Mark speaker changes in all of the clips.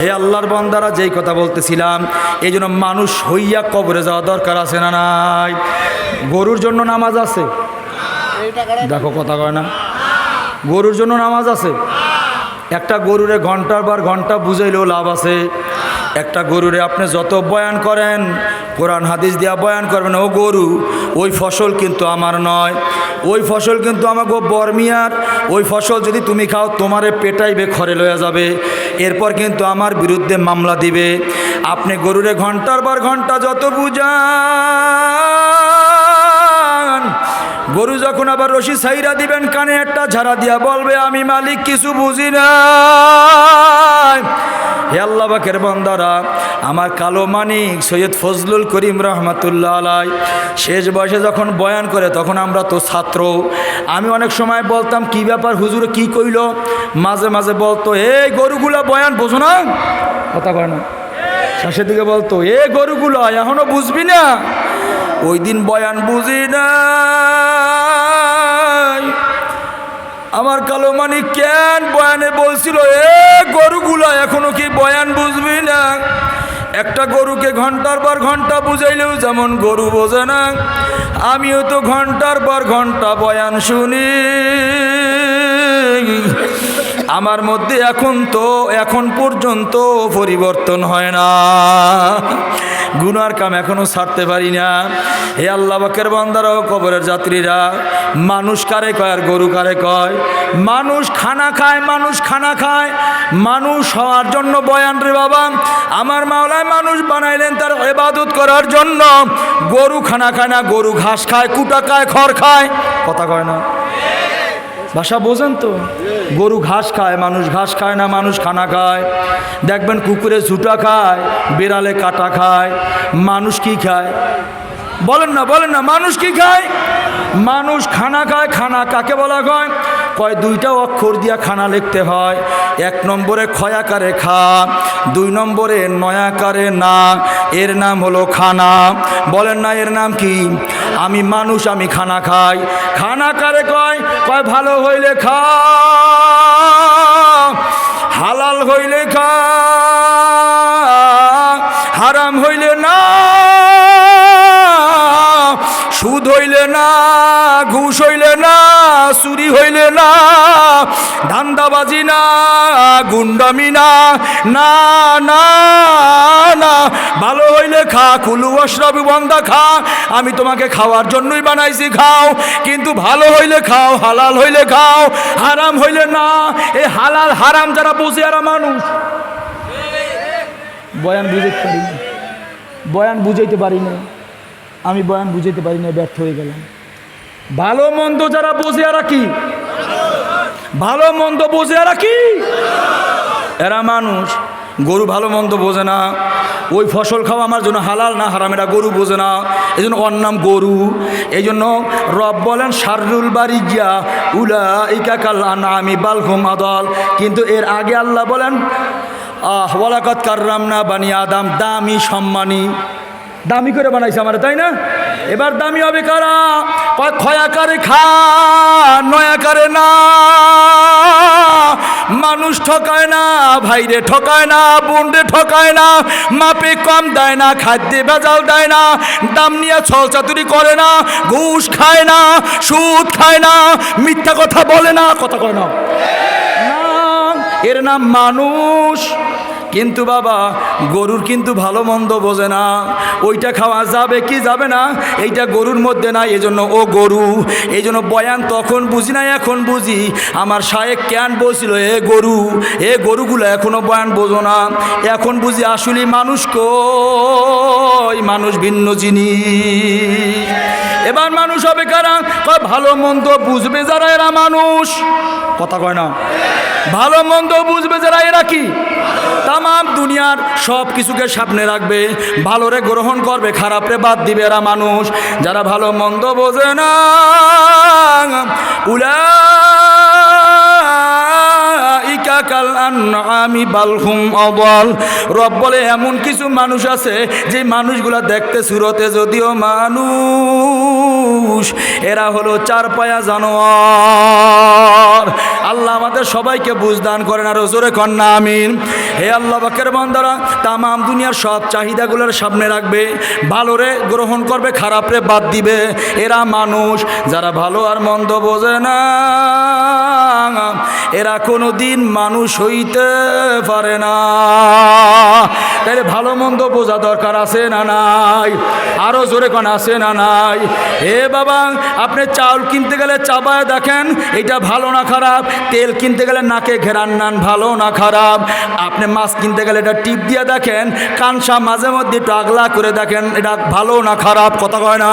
Speaker 1: হে আল্লাহর বন্দারা যেই কথা বলতেছিলাম, এই জন্য মানুষ হইয়া কবরে যাওয়া দরকার আছে না নাই? গরুর জন্য নামাজ আছে? দেখো কথা কয় না। গরুর জন্য নামাজ আছে? একটা গরুরে ঘণ্টার বার ঘণ্টা বুঝাইলেও লাভ আছে। একটা গরুরে আপনি যত বয়ান করেন, কোরআন হাদিস দিয়া বয়ান করবেন, ও গরু, ওই ফসল কিন্তু আমার নয়। ওই ফসল কিন্তু আমাকে বর্মিয়ার, ওই ফসল যদি তুমি খাও, তোমারে পেটাইবে খরে লয়ে যাবে। এরপর কিন্তু আমার বিরুদ্ধে মামলা দিবে। আপনি গরুরে ঘণ্টার পর ঘণ্টা যত বুঝান। গরু যখন আবার রশি সাইরা দিবেন, কানে একটা ঝাড়া দিয়া বলবে, আমি মালিক, কিছু বুঝি না। বাকের বন্দারা আমার কালো মানিক সৈয়দ ফজলুল করিম রহমাতুল্লাহ আলাই শেষ বয়সে যখন বয়ান করে তখন আমরা তো ছাত্র। আমি অনেক সময় বলতাম কি ব্যাপার হুজুরে কি কইল? মাঝে মাঝে বলতো এই গরুগুলা বয়ান বোঝো না? কথা কয় না। শেষের দিকে বলতো এ গরুগুলা এখনও বুঝবি না? ওই দিন বয়ান বুঝি না। আমার কালো মানিক কেন বয়ানে বলছিল, এ গরুগুলো এখনও কি বয়ান বুঝবি না? একটা গরুকে ঘণ্টার পর ঘণ্টা বুঝাইলেও যেমন গরু বোঝে না। আমিও তো ঘণ্টার পর ঘণ্টা বয়ান শুনি। আমার মধ্যে এখন তো, এখন পর্যন্ত পরিবর্তন হয় না। গুনার কাম এখনও ছাড়তে পারি না। হে আল্লাহ বাকের বান্দারাও কবরের যাত্রীরা, মানুষ কারে কয় আর গরু কারে কয়? মানুষ খানা খায়, মানুষ খানা খায়। মানুষ হওয়ার জন্য বয়ান রে বাবা, আমার মাওলায় মানুষ বানাইলেন তার এবাদত করার জন্য। গরু খানা খায় না, গরু ঘাস খায়, কুটা খায়, খড় খায়। কথা কয় না? ভাষা বোঝেন তো? গরু ঘাস খায়, মানুষ ঘাস খায় না, মানুষ খানা খায়। দেখবেন কুকুরে ঝুটা খায়, বিড়ালে কাটা খায়, মানুষ কি খায়? বলেন না বলেন না, মানুষ কি খায়? মানুষ খানা খায়, খানা কাকে বলা হয়? কয়, দুইটা অক্ষর দিয়া খানা লিখতে হয়। এক নম্বরে ক্ষয়াকারে খা, দুই নম্বরে নয়াকারে না। এর নাম হলো খানা। বলেন না, এর নাম কি? আমি মানুষ, আমি খানা খাই। খানা কারে কয়? কয়, ভালো হইলে খা। হালাল হইলে খা। হারাম হইলে না। হইলে না, ঘুষ হইলে না, চুরি হইলে না, ধান্দাবাজি না, গুন্ডামি না না না ভালো হইলে খা, কুলু অশ্রবি বন্ধা খা, আমি তোমাকে খাওয়ার জন্যই বানাইছি, খাও। কিন্তু ভালো হইলে খাও, হালাল হইলে খাও, হারাম হইলে না এই হালাল হারাম যারা বুঝে আর মানুষ। বয়ান বুঝাইতে পারি বয়ান বুঝাইতে পারি না। আমি বয়ান বুঝাইতে পারি না ব্যর্থ হয়ে গেলাম। ভালো মন্দ যারা বোঝে আর কি? ভালো মন্দ বোঝে আর কি? এরা মানুষ। গরু ভালো মন্দ বোঝে না। ওই ফসল খাওয়া আমার জন্য হালাল না, হারাম, এটা গরু বোঝে না। এই জন্য ওর নাম গরু। এই জন্য রব বলেন, শাররুল বাড়ি গিয়া উলা ইকা কাল্লা আমি বালহুম আদল। কিন্তু এর আগে আল্লাহ বলেন, আহ ওয়ালাকত কার্রাম না বানি আদাম, দামি, সম্মানী। দামি করে বানাইছে আমার তাই না? এবার দামি হবে কারা? কয় ক্ষয়াকারে খা নয়াকারে না। মানুষ ঠকায় না ভাইরে ঠকায় না বোনরে ঠকায় না মাপে কম দেয় না খাদ্যে ভেজাল দেয় না দাম নিয়ে ছল চাতুরি করে না ঘুষ খায় না সুদ খায় না মিথ্যা কথা বলে না কথা কয় না, এর নাম মানুষ। কিন্তু বাবা, গরুর কিন্তু ভালো মন্দ বোঝে না। ওইটা খাওয়া যাবে কি যাবে না, এইটা গরুর মধ্যে না এজন্য ও গরু। এই জন্য বয়ান তখন বুঝি না, এখন বুঝি। আমার শায়েক ক্যান বলছিল, এ গরু, এ গরুগুলো এখনও বয়ান বোঝো না। এখন বুঝি আসলে মানুষ কই, মানুষ ভিন্ন জিনিস। এবার মানুষ হবে কারা? ভালো মন্দ বুঝবে যারা এরা মানুষ। কথা কয় না। ভালো মন্দ বুঝবে যারা এরা কি? তাম দুনিয়ার সব কিছুকে সামনে রাখবে। ভালোরে গ্রহণ করবে খারাপরে বাদ দিবে এরা মানুষ। যারা ভালো মন্দ বোঝে না উলা ইকা কাল আনআমি বাল হুম রব বলে, এমন কিছু মানুষ আছে, যে মানুষগুলা দেখতে সুরতে যদিও মানুষ। এরা হলো চার পায়া জানোয়ার। আল্লাহ আমাদের সবাইকে বুঝদান করেন আর জোরে কন্যা, আমিন। হে আল্লাহ বাকের বন্দারা, তামাম দুনিয়ার সব চাহিদাগুলোর সামনে রাখবে ভালোরে গ্রহণ করবে, খারাপ রে বাদ দিবে। এরা মানুষ যারা ভালো আর মন্দ বোঝে না। এরা কোনো দিন মানুষ হইতে পারে না। তাহলে ভালো মন্দ বোঝা দরকার আছে না নাই? আরও জোরে কোন, আছে না নাই? হে বাবা, আপনি চাউল কিনতে গেলে চাবায় দেখেন, এটা ভালো না খারাপ? তেল কিনতে গেলে নাকে ঘেরান নান, ভালো না খারাপ? আপনি মাছ কিনতে গেলে এটা টিপ দিয়ে দেখেন, কানসা মাঝে মধ্যে একটু করে দেখেন, এটা ভালো না খারাপ? কথা কয় না?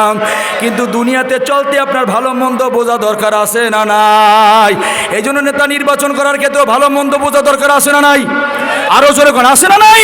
Speaker 1: কিন্তু দুনিয়াতে চলতে আপনার ভালো মন্দ বোঝা দরকার আছে না নাই? এই জন্য নেতা নির্বাচন করার ক্ষেত্রেও ভালো মন্দ বোঝা দরকার আছে না নাই? আরও জোরে কোন, আছে না নাই?